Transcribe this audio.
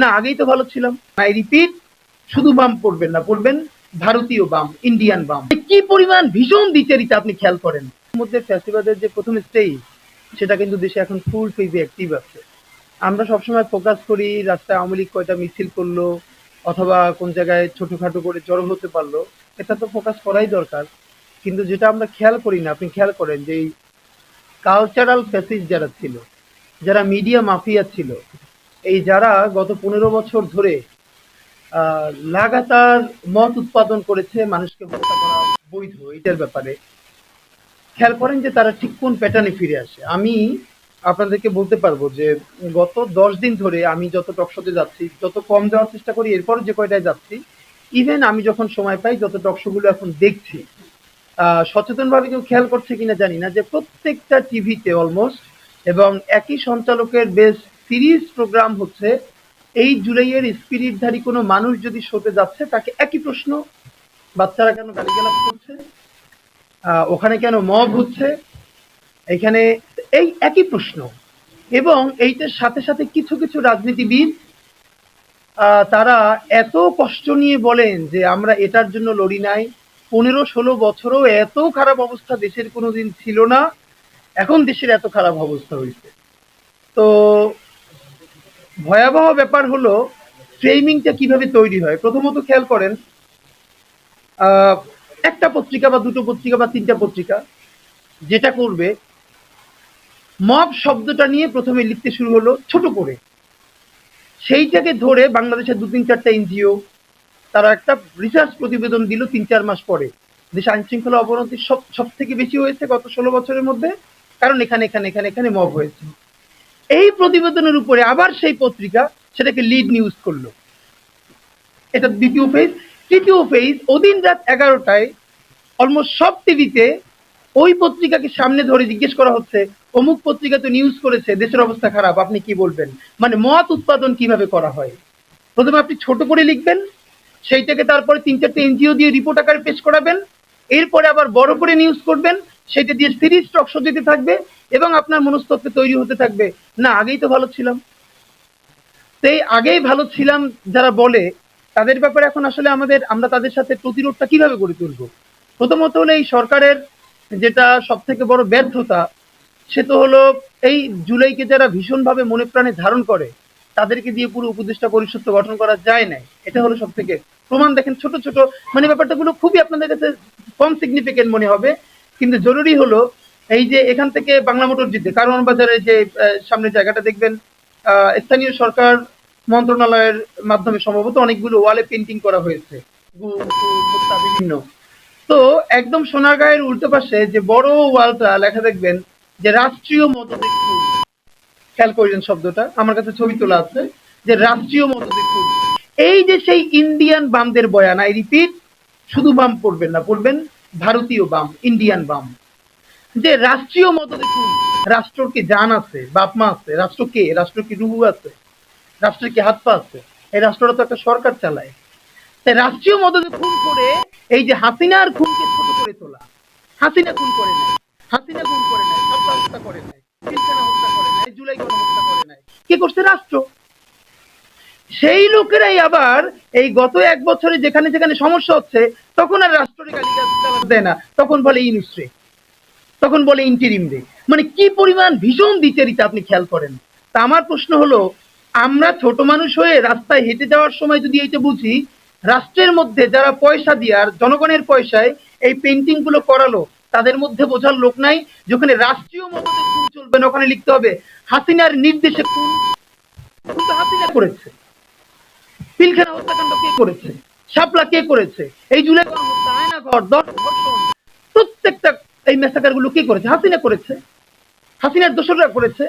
না, আগেই তো ভালো ছিলাম। আই রিপিট শুধু বাম পড়বেন না, পড়বেন ভারতীয় বাম ইন্ডিয়ান বাম। কি পরিমাণ ভীষণ দ্বিচারিতা আপনি খেয়াল করেন। মধ্যে ফ্যাসিবাদের যে প্রথম স্টেজ সেটা কিন্তু দেশে এখন ফুল ফেজে অ্যাক্টিভ আছে। আমরা সবসময় ফোকাস করি রাস্তায় আওয়ামী লীগ কয়টা মিছিল করল, অথবা কোন জায়গায় ছোটখাটো করে জড়ো হতে পারল, এটা তো ফোকাস করাই দরকার। কিন্তু যেটা আমরা খেয়াল করি না, আপনি খেয়াল করেন যে কালচারাল ফ্যাসিস যারা ছিল, যারা মিডিয়া মাফিয়া ছিল এই যারা গত পনেরো বছর ধরে লাগাতার মত উৎপাদন করেছে, মানুষকে হত্যা করা বৈধ, এটার ব্যাপারে। খেয়াল করেন যে তারা ঠিক কোন প্যাটার্নে ফিরে আসে। আমি আপনাদেরকে বলতে পারব যে, গত দশ দিন ধরে আমি যত টকশোতে যাচ্ছি, যত কম যাওয়ার চেষ্টা করি এরপর যে কয়টায় যাচ্ছি ইভেন আমি যখন সময় পাই, যত টকশোগুলো এখন দেখছি সচেতনভাবে কেউ খেয়াল করছে কিনা জানি না, যে প্রত্যেকটা টিভিতে অলমোস্ট এবং একই সঞ্চালকের বেশ সিরিজ প্রোগ্রাম হচ্ছে, এই জুলাইয়ের স্পিরিটধারী কোনো মানুষ যদি শোতে যাচ্ছে, তাকে একই প্রশ্ন, বাচ্চারা কেন গালিগালাজ করছে? ওখানে কেন মব হচ্ছে? এখানে এই একই প্রশ্ন। এবং এইটার সাথে সাথে কিছু কিছু রাজনীতিবিদ তারা এত কষ্ট নিয়ে বলেন যে আমরা এটার জন্য লড়ি নাই। পনেরো, ষোলো বছরও এত খারাপ অবস্থা দেশের কোনোদিন ছিল না। এখন দেশের এত খারাপ অবস্থা হয়েছে। তো ভয়াবহ ব্যাপার হলো ফ্রেমিংটা কীভাবে তৈরি হয়? প্রথমত খেয়াল করেন একটা পত্রিকা বা দুটো পত্রিকা বা তিনটা পত্রিকা যেটা করবে, মব শব্দটা নিয়ে প্রথমে লিখতে শুরু হলো ছোট করে। সেইটাকে ধরে বাংলাদেশের দু তিন চারটা এনজিও, তারা একটা রিসার্চ প্রতিবেদন দিল তিন চার মাস পরে। দেশে আইন শৃঙ্খলা অবনতি সব সব থেকে বেশি হয়েছে গত ষোলো বছরের মধ্যে, কারণ এখানে এখানে এখানে এখানে মব হয়েছে। এই প্রতিবেদনের উপরে আবার সেই পত্রিকা সেটাকে লিড নিউজ করল। এটা দ্বিতীয় ফেজ তৃতীয় ফেজ ওদিন রাত এগারোটায় অলমোস্ট সব টিভিতে ওই পত্রিকাকে সামনে ধরে জিজ্ঞেস করা হচ্ছে, অমুক পত্রিকা তো নিউজ করেছে, দেশের অবস্থা খারাপ, আপনি কি বলবেন? মানে মত উৎপাদন কীভাবে করা হয়? প্রথমে আপনি ছোট করে লিখবেন, সেইটাকে তারপরে তিন চারটে এনজিও দিয়ে রিপোর্ট আকারে পেশ করাবেন, এরপরে আবার বড় করে নিউজ করবেন সেটা দিয়ে সিরিজ টক দিতে থাকবে এবং আপনার মনস্তত্ত্বে তৈরি হতে থাকবে। না, আগেই তো ভালো ছিলাম। সেই আগেই ভালো ছিলাম যারা বলে, তাদের ব্যাপারে এখন আসলে আমাদের, আমরা তাদের সাথে প্রতিরোধটা কীভাবে গড়ে তুলব? প্রথমত হলো এই সরকারের যেটা সব থেকে বড় ব্যর্থতা, সে তো হলো এই জুলাইকে যারা ভীষণভাবে মনে প্রাণে ধারণ করে, তাদেরকে দিয়ে পুরো উপদেষ্টা পরিষদ গঠন করা যায় না এটা হলো সব থেকে প্রমাণ। দেখেন ছোট ছোট মানে ব্যাপারটা গুলো খুবই আপনাদের কাছে কম সিগনিফিকেন্ট মনে হবে। কিন্তু জরুরি হলো এই যে এখান থেকে বাংলা মোটর জিতে কারওয়ান বাজারে যে সামনে জায়গাটা দেখবেন স্থানীয় সরকার মন্ত্রণালয়ের মাধ্যমে সম্ভবত অনেকগুলো ওয়ালে পেন্টিং করা হয়েছে। বিভিন্ন। তো একদম সোনারগাঁয়ের উল্টো পাশে যে বড় ওয়ালটা লেখা দেখবেন যে রাষ্ট্রীয় মদতে খেয়াল করলেন শব্দটা? আমার কাছে ছবি তোলা আছে। যে রাষ্ট্রীয় মদতে এই যে সেই ইন্ডিয়ান বামদের বয়ান আই রিপিট শুধু বাম পড়বেন না, পড়বেন ভারতীয় বাম ইন্ডিয়ান বাম। যে রাষ্ট্রীয় মদতে খুন রাষ্ট্রর কি জান আছে? বাপ মা আছে? রাষ্ট্র কে? রাষ্ট্র কি রুহু আছে? রাষ্ট্রের কি হাত পা আছে? এই রাষ্ট্রটা তো একটা সরকার চালায়। তাই রাষ্ট্রীয় মদতে খুন করে, এই যে হাসিনার খুনকে ছোট করে তোলা, হাসিনা খুন করে নাই, হাসিনা খুন করে নাই সব হত্যা করে নাই পিলখানা হত্যা করে নাই, জুলাই গণহত্যা করে নাই। কে করছে রাষ্ট্র? সেই লোকেরাই আবার এই গত এক বছরে যেখানে যেখানে সমস্যা হচ্ছে, তখন আর রাষ্ট্রের গালি দেয় না, তখন বলে ইনুশ্রে তখন বলে ইন্টিরিম রে মানে কি পরিমাণ ভীষণ দ্বিচারিতা আপনি খেয়াল করেন? তা আমার প্রশ্ন হলো, আমরা ছোট মানুষ হয়ে রাস্তায় হেঁটে যাওয়ার সময় যদি এইটা বুঝি, রাষ্ট্রের মধ্যে যারা পয়সা দিয়ে আর জনগণের পয়সায় এই পেন্টিংগুলো করালো, তাদের মধ্যে বোঝার লোক নাই যেখানে রাষ্ট্রীয় খুন চলবে না ওখানে লিখতে হবে, হাসিনার নির্দেশে হাসিনা করেছে। পিলখানা হত্যাকাণ্ড কে করেছে? শাপলা কে করেছে? এই জুলাই গণহত্যা আয়না ঘর ধর্ষণ প্রত্যেকটা এই মেসাকারগুলো কে করেছে? হাসিনা করেছে। হাসিনার দোসররা করেছে।